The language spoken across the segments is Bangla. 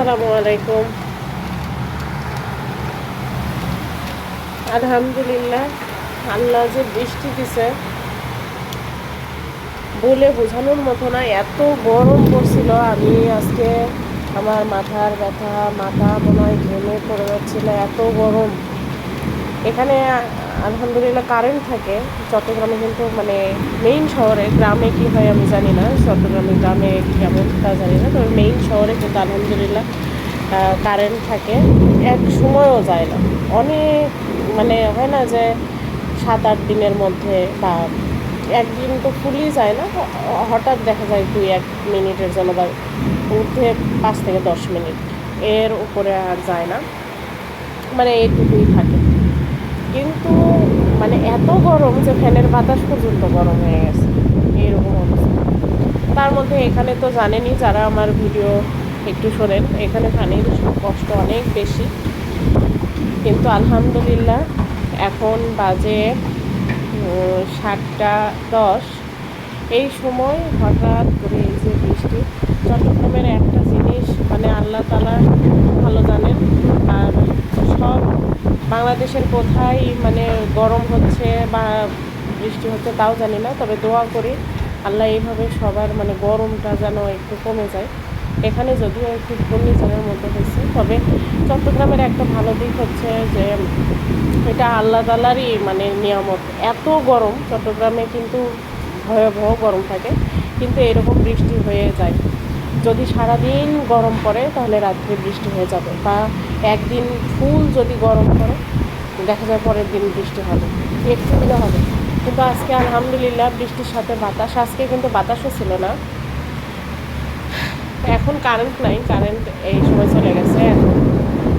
আসসালামু আলাইকুম। আলহামদুলিল্লাহ, আল্লাহ যে বৃষ্টি দিছে, বলে বোঝানোর মতো না, এত গরম পড়ছিল, আমি আজকে আমার মাথার ব্যথা, মাথা মনে হয় ঘেমে পড়ে যাচ্ছিল, এত গরম। এখানে আলহামদুলিল্লাহ কারেন্ট থাকে। চট্টগ্রামে কিন্তু মানে মেইন শহরে, গ্রামে কি হয় আমি জানি না, চট্টগ্রামে গ্রামে কেমন তা জানি না, তবে মেইন শহরে কিন্তু আলহামদুলিল্লাহ কারেন্ট থাকে। এক সময়ও যায় না। অনেক মানে হয় না যে সাত আট দিনের মধ্যে বা একদিন তো ফুলই যায় না, হঠাৎ দেখা যায় দুই এক মিনিটের জন্য বা উঠে পাঁচ থেকে দশ মিনিট। এর উপরে আর যায় না। মানে এইটুকুই থাকে। কিন্তু মানে এত গরম যে ফ্যানের বাতাস পর্যন্ত গরম হয়ে গেছে। এরকম অবস্থা। তার মধ্যে এখানে তো জানেনই যারা আমার ভিডিও একটু শোনেন, এখানে পানির কষ্ট অনেক বেশি। কিন্তু আলহামদুলিল্লাহ এখন বাজে সাতটা দশ। এই সময় হঠাৎ করে এই যে বৃষ্টি, চট্টগ্রামের একটা জিনিস মানে আল্লাহ তালা ভালো জানেন, আর সব বাংলাদেশের কোথায় মানে গরম হচ্ছে বা বৃষ্টি হচ্ছে তাও জানি না, তবে দোয়া করি আল্লাহ এইভাবে সবার মানে গরমটা যেন একটু কমে যায়। এখানে যদিও একটু ঘূর্ণিঝড়ের মতো হয়েছে, তবে চট্টগ্রামের একটা ভালো দিক হচ্ছে যে এটা আল্লাহ তালারই মানে নিয়ামত। এত গরম, চট্টগ্রামে কিন্তু ভয়াবহ গরম থাকে, কিন্তু এরকম বৃষ্টি হয়ে যায়। যদি সারাদিন গরম পড়ে, তাহলে রাত্রে বৃষ্টি হয়ে যাবে। বা একদিন ফুল যদি গরম পড়ে, দেখা যায় পরের দিন বৃষ্টি হবে। একটু দিলে হবে। কিন্তু আজকে আলহামদুলিল্লাহ বৃষ্টির সাথে বাতাস, আজকে কিন্তু বাতাসও ছিল না। এখন কারেন্ট নাই কারেন্ট এই সময় চলে গেছে এখন।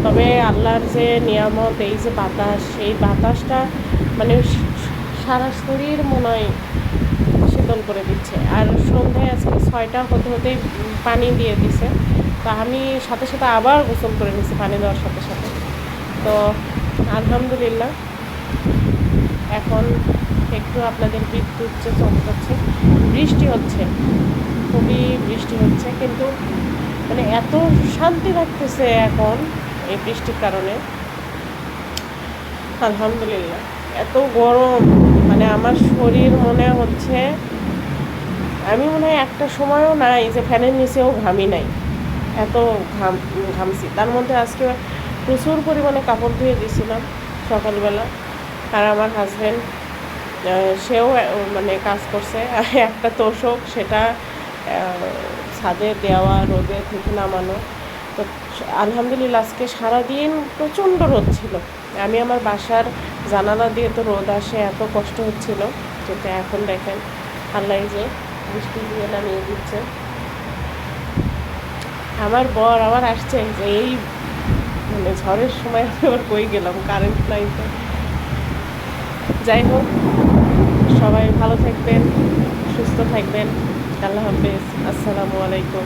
তবে আল্লাহর যে নিয়ামত, এই যে বাতাস, এই বাতাসটা মানে সারা শরীর মনে হয় শীতল করে দিচ্ছে। আর সন্ধ্যায় আজকে ছয়টা হতে হতেই পানি দিয়ে দিছে। তো আমি সাথে সাথে আবার গোসল করে নিয়েছি পানি দেওয়ার সাথে সাথে। তো আলহামদুলিল্লাহ, এখন একটু আপনাদের বিদ্যুৎ চমকাচ্ছে বৃষ্টি হচ্ছে, খুবই বৃষ্টি হচ্ছে, কিন্তু মানে এত শান্তি লাগতেছে এখন এই বৃষ্টির কারণে। আলহামদুলিল্লাহ, এত গরম মানে আমার শরীর মনে হচ্ছে আমি মনে হয় একটা সময়ও নাই যে ফ্যানের নিচেও ঘামি নাই। এত ঘাম, ঘামছি। তার মধ্যে আজকে প্রচুর পরিমাণে কাপড় ধুয়ে দিয়েছিলাম সকালবেলা। আর আমার হাজব্যান্ড সেও মানে কাজ করছে। একটা তোষক, সেটা ছাদে দেওয়া, রোদে থেকে নামানো। তো আলহামদুলিল্লাহ, আজকে সারাদিন প্রচণ্ড রোদ ছিল। আমি আমার বাসার জানালা দিয়ে তো রোদ আসে, এত কষ্ট হচ্ছিল। যেটা এখন দেখেন আল্লাহ যে বৃষ্টি দিয়ে নামিয়ে দিচ্ছে। আমার বর আবার আসছে যে এই মানে ঝড়ের সময় আমি আবার কই গেলাম কারেন্ট নাই তো। যাই হোক, সবাই ভালো থাকবেন, সুস্থ থাকবেন। আল্লাহ হাফেজ। আসসালামু আলাইকুম।